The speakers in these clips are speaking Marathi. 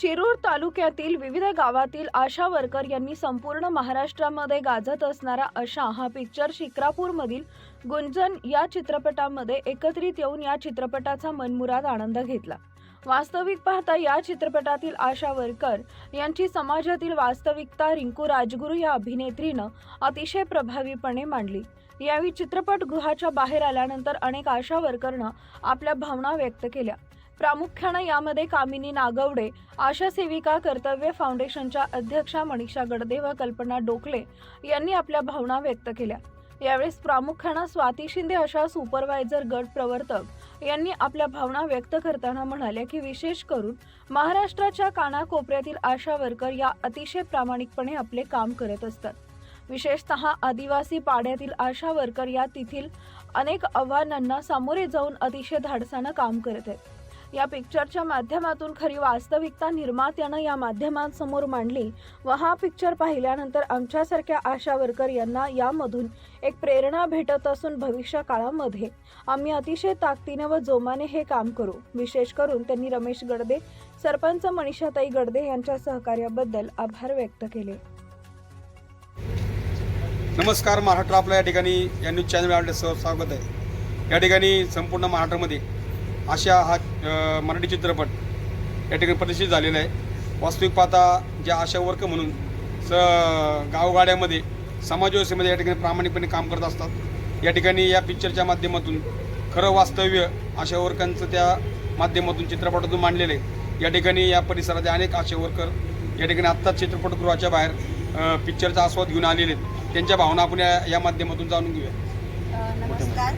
शिरूर तालुक्यातील विविध गावातील आशा वर्कर यांनी संपूर्ण महाराष्ट्रामध्ये गाजत असणारा आशा हा पिक्चर शिक्रापूरमधील गुंजन या चित्रपटामध्ये एकत्रित येऊन या चित्रपटाचा मनमुराद आनंद घेतला. वास्तविक पाहता या चित्रपटातील आशा वर्कर यांची समाजातील वास्तविकता रिंकू राजगुरू या अभिनेत्रीनं अतिशय प्रभावीपणे मांडली. यावेळी चित्रपटगृहाच्या बाहेर आल्यानंतर अनेक आशा वर्करनं आपल्या भावना व्यक्त केल्या. प्रामुख्यानं यामध्ये कामिनी नागवडे आशा सेविका कर्तव्य फाउंडेशनच्या अध्यक्षा मनीषा गडदे व कल्पना डोकले यांनी आपल्या भावना व्यक्त केल्या. यावेळेस प्रामुख्यानं स्वाती शिंदे अशा सुपरवायझर गट प्रवर्तक यांनी आपल्या भावना व्यक्त करताना म्हणाल्या की विशेष करून महाराष्ट्राच्या कानाकोपऱ्यातील आशा वर्कर या अतिशय प्रामाणिकपणे आपले काम करत असतात. विशेषतः आदिवासी पाड्यातील आशा वर्कर या तेथील अनेक आव्हानांना सामोरे जाऊन अतिशय धाडसानं काम करत आहेत. या पिक्चरच्या माध्यमातून खरी वास्तविकता निर्मात्यानं या माध्यमांसमोर मांडली. व हा पिक्चर पाहिल्यानंतर आमच्यासारख्या आशा वर्कर यांना यामधून एक प्रेरणा भेटत असून भविष्य काळामध्ये आम्ही अतिशय ताकदीने व जोमाने हे काम करू. विशेष करून त्यांनी रमेश गडदे सरपंच मनीषाताई गडदे यांच्या सहकार्याबद्दल आभार व्यक्त केले. नमस्कार महाराष्ट्र आपल्या या ठिकाणी या न्यूज चॅनल स्वागत आहे. या ठिकाणी संपूर्ण महाराष्ट्रामध्ये अशा हा मराठी चित्रपट या ठिकाणी प्रदर्शित झालेला आहे. वास्तविक पाहता ज्या आशा वर्क म्हणून स गावगाड्यामध्ये समाजव्यवस्थेमध्ये या ठिकाणी प्रामाणिकपणे काम करत असतात. या ठिकाणी या पिक्चरच्या माध्यमातून खरं वास्तव्य आशा वर्कांचं त्या माध्यमातून चित्रपटातून मांडलेलं आहे. या ठिकाणी या परिसरातील अनेक आशा वर्कर या ठिकाणी आत्ताच चित्रपटगृहाच्या बाहेर पिक्चरचा आस्वाद घेऊन आलेले आहेत. त्यांच्या भावना आपण या या माध्यमातून जाणून घेऊया. नमस्कार.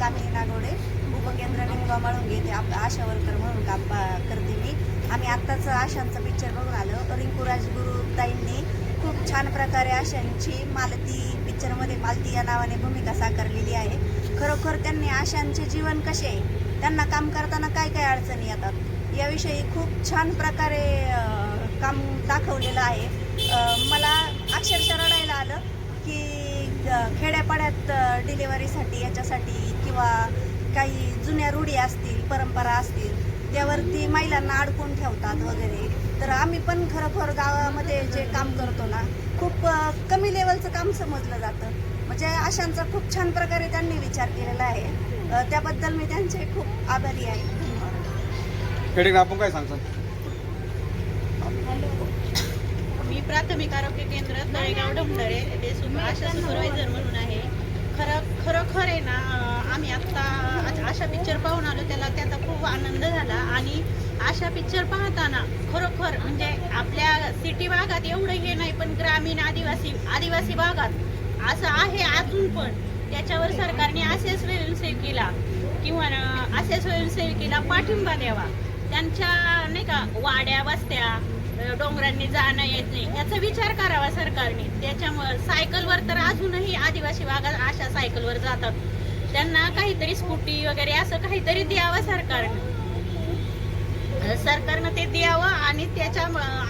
कामिनी नागवडे उपकेंद्र लिंबा मळून घेते आप आशा वर्कर म्हणून काम करते मी. आम्ही आत्ताच आशांचं पिक्चर बघून आलो. रिंकू राजगुरुताईंनी खूप छान प्रकारे आशांची मालती पिक्चरमध्ये मालती या नावाने भूमिका साकारलेली आहे. खरोखर त्यांनी आशांचे जीवन कसे आहे? त्यांना काम करताना काय काय अडचणी येतात? याविषयी खूप छान प्रकारे काम दाखवलेलं आहे. मला अक्षरशः रडायला आलं. खेड्यापाड्यात अ, डिलिव्हरीसाठी याच्यासाठी किंवा काही जुन्या रूढी असतील परंपरा असतील त्यावरती महिलांना अडकून ठेवतात वगैरे. तर आम्ही पण खरोखर गावामध्ये जे काम करतो ना खूप कमी लेवलचं काम समजलं जातं. म्हणजे अशांचा खूप छान प्रकारे त्यांनी विचार केलेला आहे. त्याबद्दल मी त्यांचे खूप आभारी आहे. धन्यवाद. आपण काय सांगतात मी प्राथमिक आरोग्य केंद्र तळेगाव डोंगरे. ते आशा सुपरवायझर म्हणून आहे. खरं खरोखर आहे ना आम्ही आत्ता आशा पिक्चर पाहून आलो त्याला त्याचा खूप आनंद झाला. आणि आशा पिक्चर पाहताना खरोखर म्हणजे आपल्या सिटी भागात एवढं हे नाही पण ग्रामीण आदिवासी आदिवासी भागात असं आहे अजून पण. त्याच्यावर सरकारने असेच स्वयंसेवकीला किंवा असेच स्वयंसेवकीला पाठिंबा द्यावा. त्यांच्या नाही का वाड्या वस्त्या डोंगरांनी जाणं येत नाही. याचा विचार करावा सरकारने. त्याच्यामुळे सायकलवर तर अजूनही आदिवासी भागात अशा सायकलवर जातात. त्यांना काहीतरी स्कूटी वगैरे असं काहीतरी द्यावं सरकारनं. सरकारनं ते द्यावं आणि त्याच्या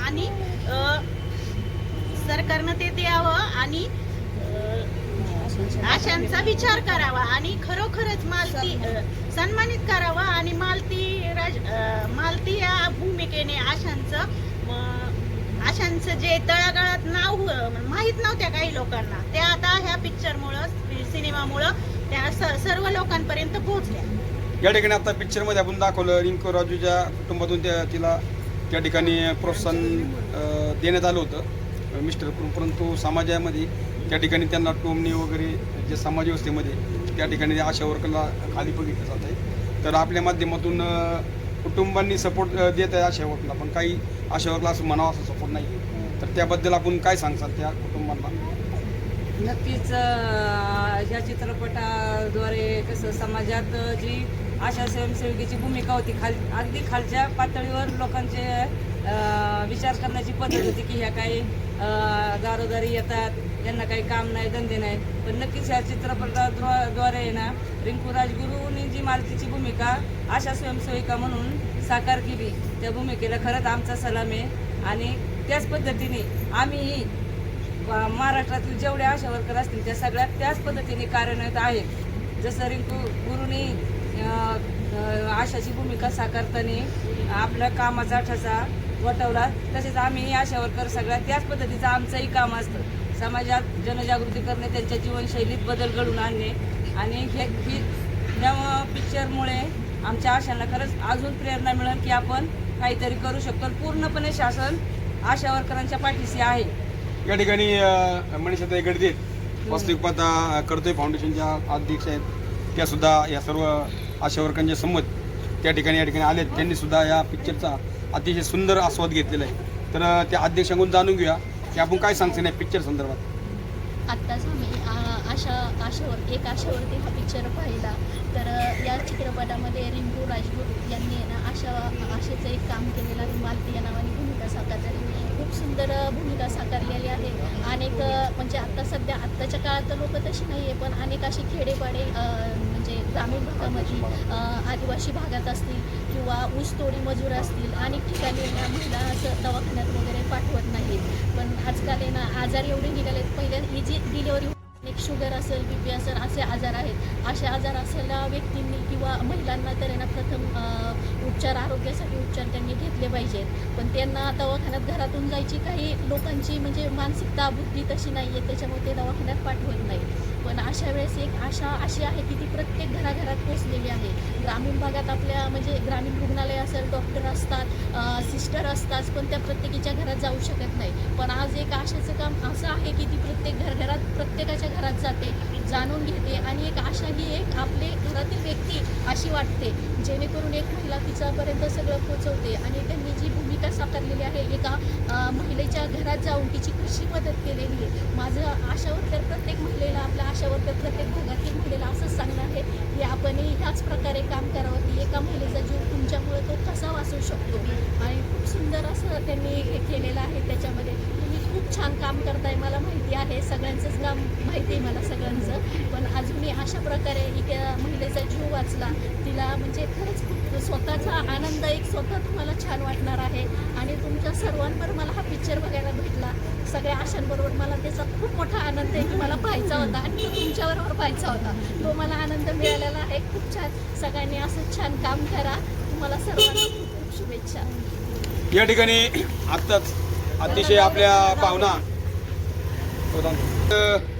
आणि अं, सरकारनं ते द्यावं आणि अं, आशांचा विचार करावा आणि खरोखरच मालती सन्मानित करावा आणि मालती राज मालती या भूमिकेने आशांचं म, आशांचं जे तळागाळात नाव माहीत नव्हत्या काही लोकांना. त्या आता ह्या पिक्चरमुळं सिनेमामुळं त्या सर्व लोकांपर्यंत पोहोचल्या. या ठिकाणी आता पिक्चरमध्ये आपण दाखवलं रिंकू राजूच्या कुटुंबातून त्या तिला त्या ठिकाणी प्रोत्साहन अ, देण्यात आलं होतं. मिस्टर परंतु समाजामध्ये त्या ठिकाणी त्यांना टोमणी वगैरे जे समाज व्यवस्थेमध्ये त्या ठिकाणी आशा वर्करला खाली बघितलं जात आहे तर आपल्या माध्यमातून कुटुंबांनी सपोर्ट देत आहे आशा वर्कला पण काही अशा वर्कला असं म्हणावं असं सपोर्ट नाही आहे. तर त्याबद्दल आपण काय सांगसाल त्या कुटुंबांना नक्कीच ह्या चित्रपटाद्वारे कसं समाजात जी आशा स्वयंसेविकेची भूमिका होती खाल अगदी खालच्या पातळीवर लोकांचे विचार करण्याची पद्धत होती की ह्या काही दारोदारी येतात त्यांना काही काम नाही धंदे नाही पण नक्कीच ह्या चित्रपटाद्वारे ना रिंकू राजगुरूंनी जी मालतीची भूमिका आशा स्वयंसेविका म्हणून साकार केली. त्या भूमिकेला खरंच आमचा सलाम आहे. आणि त्याच पद्धतीने आम्हीही महाराष्ट्रातील जेवढे आशा वर्कर असतील त्या सगळ्यात त्याच पद्धतीने कार्यान्वित आहेत. जसं रिंकू गुरुनी आशाची भूमिका साकारताना आपल्या कामाचा ठसा वटवला तसेच आम्ही आशा वर्कर सगळ्या त्याच पद्धतीचं आमचंही काम असतं. समाजात जनजागृती करणे त्यांच्या जीवनशैलीत बदल घडवून आणणे आणि हे ही या पिक्चरमुळे आमच्या आशांना खरंच अजून प्रेरणा मिळेल की आपण काहीतरी करू शकतो. पूर्णपणे शासन आशा वर्करांच्या पाठीशी आहे. या ठिकाणी मनीषाताई गडदे आहेत वास्तविक पाहता कर्तव्य फाउंडेशनच्या अध्यक्ष आहेत. त्या सुद्धा या सर्व आशा वर्करांच्या संमत त्या ठिकाणी या ठिकाणी आलेत. त्यांनी सुद्धा या पिक्चरचा अतिशय सुंदर आस्वाद घेतलेला आहे. तर त्या अध्यक्षांकडून जाणून घेऊया. की आपण काय सांगते नाही पिक्चर संदर्भात? आत्ताच आम्ही आ, आशा आशावर एक आशावरती हा पिक्चर पाहिला. तर अ, या चित्रपटामध्ये रिंकू राजगुरू यांनी आहे ना आशा आशेचं एक काम केलेलं आहे. मालती या नावाने भूमिका साकारलेली खूप सुंदर अ, भूमिका साकारलेली आहे. अनेक अ, म्हणजे आत्ता सध्या आत्ताच्या काळात लोक तशी नाही आहे पण अनेक असे खेडेपाडे अ, ग्रामीण भागामध्ये आदिवासी भागात असतील किंवा ऊसतोडी मजूर असतील अनेक ठिकाणी ना महिला असं दवाखान्यात वगैरे पाठवत नाहीत. पण आजकाल ना आजार एवढे निघालेत पहिल्या ही जी डिलेवरी एक शुगर असेल बी पी असेल असे आजार आहेत. असे आजार असलेल्या व्यक्तींनी किंवा महिलांना तर यांना प्रथम उपचार आरोग्यासाठी उपचार त्यांनी घेतले पाहिजेत. पण त्यांना दवाखान्यात घरातून जायची काही लोकांची म्हणजे मानसिकता बुद्धी तशी नाही आहे त्याच्यामुळे ते दवाखान्यात पाठवत नाही पण अशा वेळेस एक आशा अशी आहे की ती प्रत्येक घराघरात पोचलेली आहे. ग्रामीण भागात आपल्या म्हणजे ग्रामीण रुग्णालय असेल डॉक्टर असतात सिस्टर असतात पण त्या प्रत्येकीच्या घरात जाऊ शकत नाही. पण आज एक आशाचं काम असं आहे की ती प्रत्येक घरघरात प्रत्येकाच्या घरात जाते जाणून घेते आणि एक आशा ही एक आपले घरातील व्यक्ती अशी वाटते जेणेकरून एक महिला तिच्यापर्यंत सगळं पोचवते आणि त्यांनी जी भूमिका साकारलेली आहे. एका महिलेच्या घरात जाऊन तिची कशी मदत केलेली आहे? माझं आशा वर्कर प्रत्येक महिलेला आपल्या आशा वर्कर प्रत्येक भागातील महिलेला असंच सांगणं आहे की आपणही ह्याच प्रकारे काम करावं की एका महिलेचा जीव तुमच्यामुळे तो कसा वाचू शकतो? आणि खूप सुंदर असं त्यांनी हे केलेलं आहे. त्या खूप छान काम करताय मला माहिती आहे. सगळ्यांचंच काम माहिती आहे मला सगळ्यांचं. पण अजूनही अशा प्रकारे एका महिलेचा जीव वाचला तिला म्हणजे खरंच खूप स्वतःचा आनंद एक स्वतः तुम्हाला छान वाटणार आहे. आणि तुमच्या सर्वांवर मला हा पिक्चर बघायला भेटला. सगळ्या आशांबरोबर मला त्याचा खूप मोठा आनंद आहे की मला पाहायचा होता आणि तो तुमच्याबरोबर पाहायचा होता. तो मला आनंद मिळालेला आहे. खूप छान. सगळ्यांनी असं छान काम करा. तुम्हाला सर्वांना खूप खूप शुभेच्छा. या ठिकाणी आत्ताच अतिशय आपल्या भावना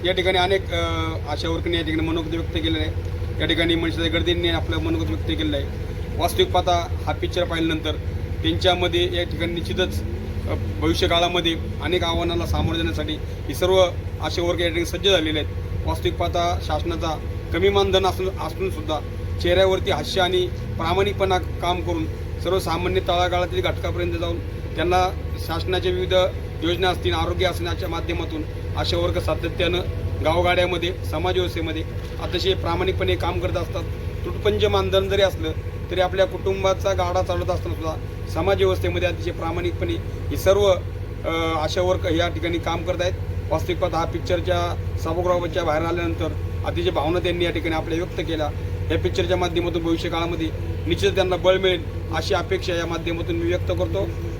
या ठिकाणी अनेक आशा वर्कने या ठिकाणी मनोगत व्यक्त केलेलं आहे. या ठिकाणी मनशाच्या गर्दींनी आपलं मनोगत व्यक्त केलेलं आहे. वास्तविक पाहता हा पिक्चर पाहिल्यानंतर त्यांच्यामध्ये या ठिकाणी निश्चितच भविष्यकाळामध्ये अनेक आव्हानाला सामोरं जाण्यासाठी ही सर्व आशा वर्ग या ठिकाणी सज्ज झालेले आहेत. वास्तविक पाहता शासनाचा कमी मानधन असून असूनसुद्धा चेहऱ्यावरती हास्य आणि प्रामाणिकपणा काम करून सर्वसामान्य तळागाळातील घटकापर्यंत जाऊन त्यांना शासनाच्या विविध योजना असतील आरोग्य असण्याच्या माध्यमातून अशा वर्ग सातत्यानं गावगाड्यामध्ये समाजव्यवस्थेमध्ये अतिशय प्रामाणिकपणे काम करत असतात. तुटपंज मानधन जरी असलं तरी आपल्या कुटुंबाचा गाडा चालवत असताना सुद्धा समाजव्यवस्थेमध्ये अतिशय प्रामाणिकपणे ही सर्व अशा आशा वर्क या ठिकाणी काम करत आहेत. वास्तविक हा पिक्चरच्या सभागृहाच्या बाहेर आल्यानंतर अतिशय भावना त्यांनी या ठिकाणी आपल्या व्यक्त केल्या. या पिक्चरच्या माध्यमातून भविष्य काळामध्ये निश्चित त्यांना बळ मिळेल अशी अपेक्षा या माध्यमातून मी व्यक्त करतो.